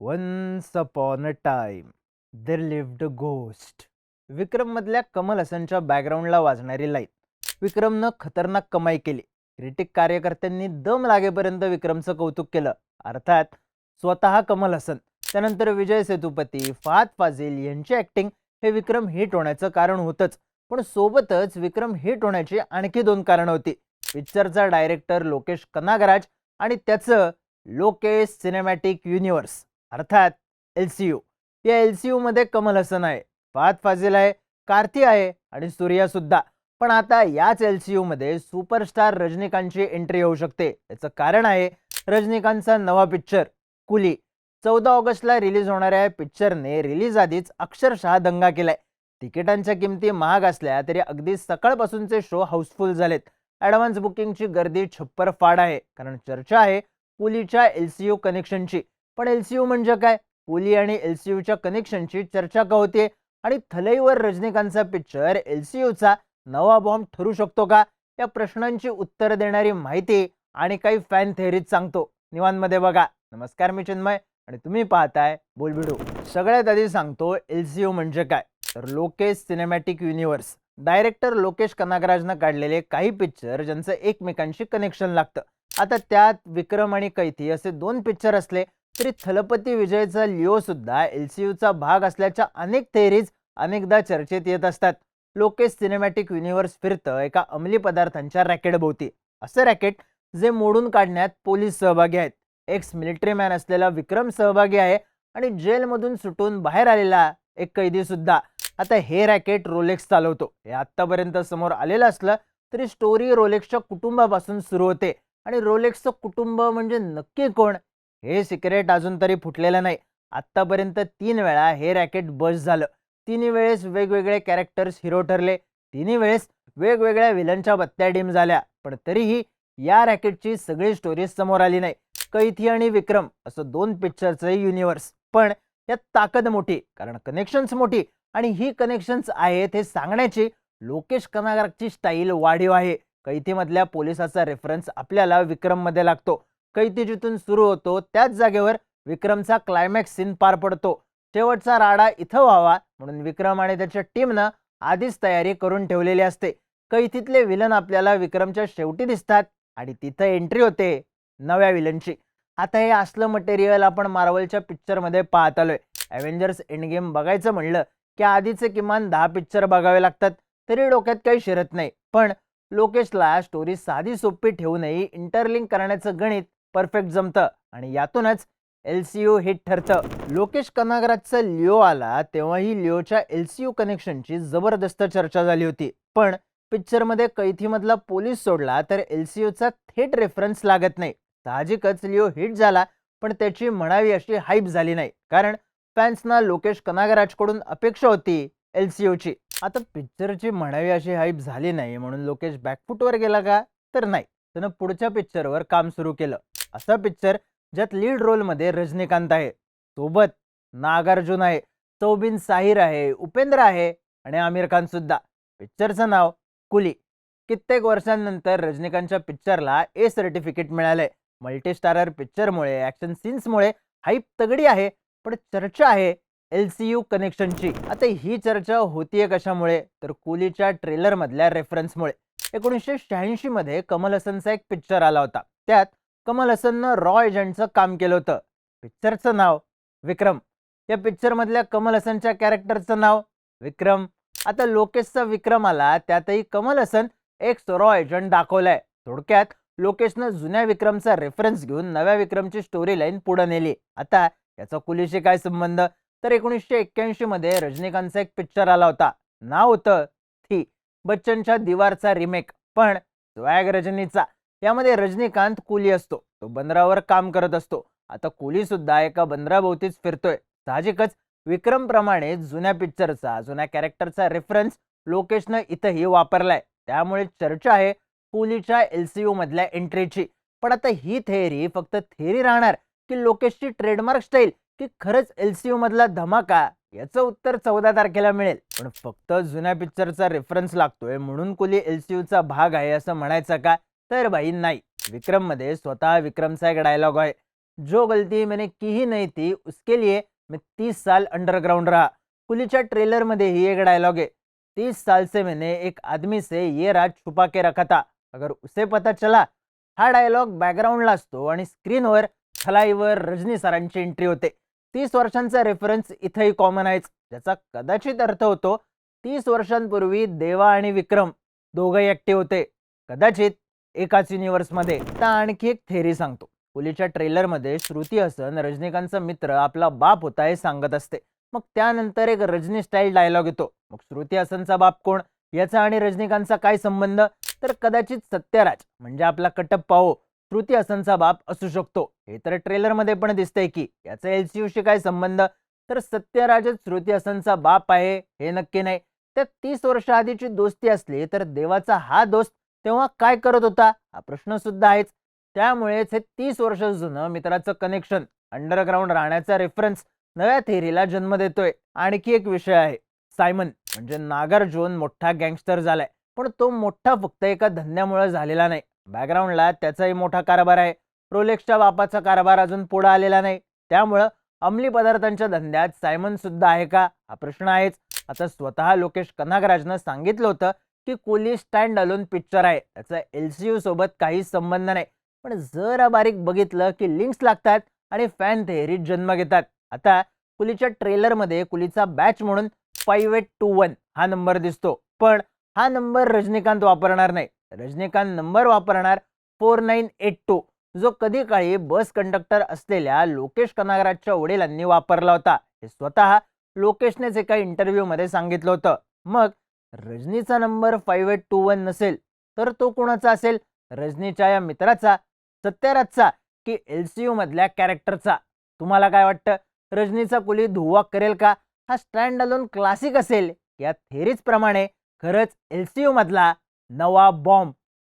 Once upon a time there lived a ghost विक्रममधल्या Kamal हसनच्या बॅकग्राऊंडला वाजणारी लाईन. विक्रमनं खतरनाक कमाई केली. क्रिटिक कार्यकर्त्यांनी दम लागेपर्यंत विक्रमचं कौतुक केलं. अर्थात स्वतः कमल हसन त्यानंतर विजय सेतुपती फात फाझिल यांची ॲक्टिंग हे विक्रम हिट होण्याचं कारण होतंच. पण सोबतच विक्रम हिट होण्याची आणखी दोन कारणं होती. पिक्चरचा डायरेक्टर लोकेश कनागराज आणि त्याचं लोकेश सिनेमॅटिक युनिव्हर्स अर्थात एल सी यू या एल सी यूमध्ये कमल हसन आहे फात फाझिल आहे कार्ती आहे आणि सूर्यासुद्धा पण आता याच एल सी यूमध्ये सुपरस्टार रजनीकांतची एंट्री होऊ शकते. याचं कारण आहे रजनीकांतचा नवा पिक्चर कुली. चौदा ऑगस्टला रिलीज होणाऱ्या या पिक्चरने रिलीज आधीच अक्षरशः दंगा केलाय. तिकिटांच्या किमती महाग असल्या तरी अगदी सकाळपासूनचे शो हाऊसफुल झालेत. ॲडव्हान्स बुकिंगची गर्दी छप्पर फाड आहे. कारण चर्चा आहे कुलीच्या एल सी यू कनेक्शनची. पण एल सी यू म्हणजे काय? पुली आणि एल सी यूच्या कनेक्शनची चर्चा का होते? आणि थलईवर रजनीकांतचा पिक्चर एल सी यूचा नवा बॉम्ब ठरू शकतो का? या प्रश्नांची उत्तर देणारी माहिती आणि काही फॅन थेअरीज सांगतो. निवांमध्ये बघा. नमस्कार मी चिन्मय आणि तुम्ही पाहताय बोलबिडू. सगळ्यात आधी सांगतो एल सी यू म्हणजे काय? तर Lokesh cinematic universe director Lokesh कनागराजनं काढलेले काही पिक्चर ज्यांचं एकमेकांशी कनेक्शन लागतं. आता त्यात विक्रम आणि कैथी असे दोन पिक्चर असले तरी थलपती विजयचा लिओ सुद्धा एल सी यूचा भाग असल्याच्या अनेक थेअरीज अनेकदा चर्चेत येत असतात. लोकेश सिनेमॅटिक युनिव्हर्स फिरतं एका अंमली पदार्थांच्या रॅकेटभोवती असं रॅकेट जे मोडून काढण्यात पोलीस सहभागी आहेत. एक्स मिलिटरी मॅन असलेला विक्रम सहभागी आहे आणि जेलमधून सुटून बाहेर आलेला एक कैदी सुद्धा. आता हे रॅकेट रोलेक्स चालवतो. हे आत्तापर्यंत समोर आलेलं असलं तरी स्टोरी रोलेक्सच्या कुटुंबापासून सुरू होते. आणि रोलेक्सचं कुटुंब म्हणजे नक्की कोण? हे सिक्रेट अजून तरी फुटलेलं नाही. आत्तापर्यंत तीन वेळा हे रॅकेट बस झालं. तिन्ही वेळेस वेगवेगळे कॅरेक्टर्स हिरो ठरले. तिन्ही वेळेस वेगवेगळ्या विलनच्या बत्त्या डीम झाल्या. पण तरीही या रॅकेटची सगळी स्टोरीज समोर आली नाही. कैथी आणि विक्रम असं दोन पिक्चरचं युनिव्हर्स पण यात ताकद मोठी कारण कनेक्शन्स मोठी आणि ही कनेक्शन्स आहेत हे सांगण्याची लोकेश कनागरची स्टाईल वाढीव आहे. कैथीमधल्या पोलिसाचा रेफरन्स आपल्याला विक्रममध्ये लागतो. कैती जिथून सुरू होतो. त्याच जागेवर विक्रमचा क्लायमॅक्स सीन पार पडतो. शेवटचा राडा इथं व्हावा म्हणून विक्रम आणि त्याच्या टीमनं आधीच तयारी करून ठेवलेली असते. कैथीतले विलन आपल्याला विक्रमच्या शेवटी दिसतात आणि तिथं एंट्री होते नव्या विलनची आता हे असलं मटेरियल आपण मार्वलच्या पिक्चरमध्ये पाहत आलोय अव्हेंजर्स एंडगेम बघायचं म्हणलं की आधीचे किमान दहा पिक्चर बघावे लागतात. तरी डोक्यात काही शिरत नाही. पण लोकेशला स्टोरी साधी सोपी ठेवूनही इंटरलिंक करण्याचं गणित परफेक्ट जमतं. आणि यातूनच एल सी यू हिट ठरतं. लोकेश कनागराजचा लिओ आला तेव्हाही लिओच्या एल सी यू कनेक्शनची जबरदस्त चर्चा झाली होती. पण पिक्चरमध्ये कैथीमधला पोलीस सोडला तर एल सी यूचा थेट रेफरन्स लागत नाही. साहजिकच लिओ हिट झाला पण त्याची म्हणावी अशी हाईप झाली नाही. कारण फॅन्सना लोकेश कनागराजकडून अपेक्षा होती एल सी यूची आता पिक्चरची म्हणावी अशी हाईप झाली नाही म्हणून लोकेश बॅकफुटवर गेला का? तर नाही. त्यानं पुढच्या पिक्चरवर काम सुरू केलं. असा पिक्चर ज्यात लीड रोलमध्ये रजनीकांत आहे. सोबत नागार्जुन आहे चौबिन साहिर आहे उपेंद्र आहे आणि आमिर खान सुद्धा. पिक्चरचं नाव कुली. कित्येक वर्षांनंतर रजनीकांतच्या पिक्चरला ए सर्टिफिकेट मिळालंय. मल्टीस्टारर पिक्चरमुळे ॲक्शन सीन्समुळे हाईप तगडी आहे पण चर्चा आहे एल सी यू कनेक्शनची आता ही चर्चा होतीये कशामुळे? तर कुलीच्या ट्रेलरमधल्या रेफरन्समुळे एकोणीसशे शहाऐंशी मध्ये कमल हसनचा एक पिक्चर आला होता. त्यात कमल हसननं रॉ एजंटचं काम केलं होतं. पिक्चरचं नाव विक्रम. या पिक्चरमधल्या कमल हसनच्या कॅरेक्टरचं नाव विक्रम. आता लोकेशचा विक्रम आला त्यातही कमल हसन एक रॉ एजंट दाखवलाय. थोडक्यात लोकेशनं जुन्या विक्रमचा रेफरन्स घेऊन नव्या विक्रमची स्टोरी लाईन पुढे नेली. आता याचा कुलीशी काय संबंध? तर एकोणीसशे एक्क्याऐंशी मध्ये रजनीकांतचा एक पिक्चर आला होता. नाव होतं थी. बच्चनच्या दिवारचा रिमेक पण स्वॅग रजनीचा. यामध्ये रजनीकांत कुली असतो. तो बंदरावर काम करत असतो. आता कुली सुद्धा एका बंदराभोवतीच फिरतोय. साहजिकच विक्रमप्रमाणे जुन्या पिक्चरचा जुन्या कॅरेक्टरचा रेफरन्स लोकेशनं इथंही वापरलाय. त्यामुळे चर्चा आहे कुलीच्या एल सी यू मधल्या एंट्रीची. पण आता ही थेअरी फक्त थेअरी राहणार की लोकेशची ट्रेडमार्क स्टाईल की खरंच एल सी यू मधला धमाका याचं उत्तर चौदा तारखेला मिळेल. पण फक्त जुन्या पिक्चरचा रेफरन्स लागतोय म्हणून कुली एल सी यूचा भाग आहे असं म्हणायचं का? तर बाई नाही. विक्रममध्ये स्वतः विक्रमचा एक डायलॉग आहे. जो गलती मैंने की ही नहीं ती उसके लिए मैं तीस साल अंडरग्राउंड रहा. कुलीच्या ट्रेलरमध्ये ही एक डायलॉग आहे. तीस साल से मैंने एक आदमी से ये राज छुपा के रखा था. अगर उसे पता चला हा डायलॉग बॅकग्राऊंडला असतो आणि स्क्रीनवर खलाईवर रजनी सरांची एंट्री होते. तीस वर्षांचा रेफरन्स इथंही कॉमन आहेच. ज्याचा कदाचित अर्थ होतो तीस वर्षांपूर्वी देवा आणि विक्रम दोघंही ॲक्टिव्ह होते. कदाचित एकाच युनिव्हर्समध्ये आता आणखी एक थेरी सांगतो. पुलीच्या ट्रेलरमध्ये श्रुती हसन रजनीकांतचा मित्र आपला बाप होता हे सांगत असते. मग त्यानंतर एक रजनी स्टाईल डायलॉग येतो. मग श्रुती हसनचा बाप कोण? याचा आणि रजनीकांतचा काय संबंध? तर कदाचित सत्यराज म्हणजे आपला कटप्पा हो श्रुती हसनचा बाप असू शकतो. हे तर ट्रेलरमध्ये पण दिसतंय की याचा एलसीयूशी काय संबंध? तर सत्यराजच श्रुती हसनचा बाप आहे हे नक्की नाही. त्यात तीस वर्ष आधीची दोस्ती असली तर देवाचा हा दोस्त तेव्हा काय करत होता? हा प्रश्न सुद्धा आहेच. त्यामुळेच हे तीस वर्ष जुनं मित्राचं कनेक्शन अंडरग्राऊंड राहण्याचा रेफरन्स नव्या थेरीला जन्म देतोय. आणखी एक विषय आहे. सायमन म्हणजे नागार्जुन मोठा गँगस्टर झालाय. पण तो मोठा फक्त एका धंद्यामुळे झालेला नाही. बॅकग्राऊंडला त्याचाही मोठा कारभार आहे. रोलेक्सच्या बापाचा कारभार अजून पुढे आलेला नाही. त्यामुळं अंमली पदार्थांच्या धंद्यात सायमन सुद्धा आहे का? हा प्रश्न आहेच. आता स्वतः लोकेश कनागराजनं सांगितलं होतं की कोली स्टँड अलोन पिक्चर आहे. त्याचा एल सी यू सोबत काहीच संबंध नाही. पण जरा बारीक बघितलं की लिंक्स लागतात आणि फॅन थेअरीत जन्म घेतात. आता कुलीच्या ट्रेलरमध्ये कुलीचा बॅच म्हणून फाईव्ह एट टू वन हा नंबर दिसतो. पण हा नंबर रजनीकांत वापरणार नाही. रजनीकांत नंबर वापरणार फोर नाईन एट टू जो कधी काळी बस कंडक्टर असलेल्या लोकेश कनागराजच्या वडिलांनी वापरला होता. हे स्वतः लोकेशनेच एका इंटरव्ह्यूमध्ये सांगितलं होतं. मग रजनीचा number five eight two one नसेल तर तो कोणाचा असेल? रजनीच्या या मित्राचा सत्यराजचा की एल सी यू मधल्या कॅरेक्टरचा तुम्हाला काय वाटतं? रजनीचा कुली धुवा करेल का? हा स्टँड अलोन क्लासिक असेल. या थेरीज प्रमाणे खरंच एल सी यू मधला नवा बॉम्ब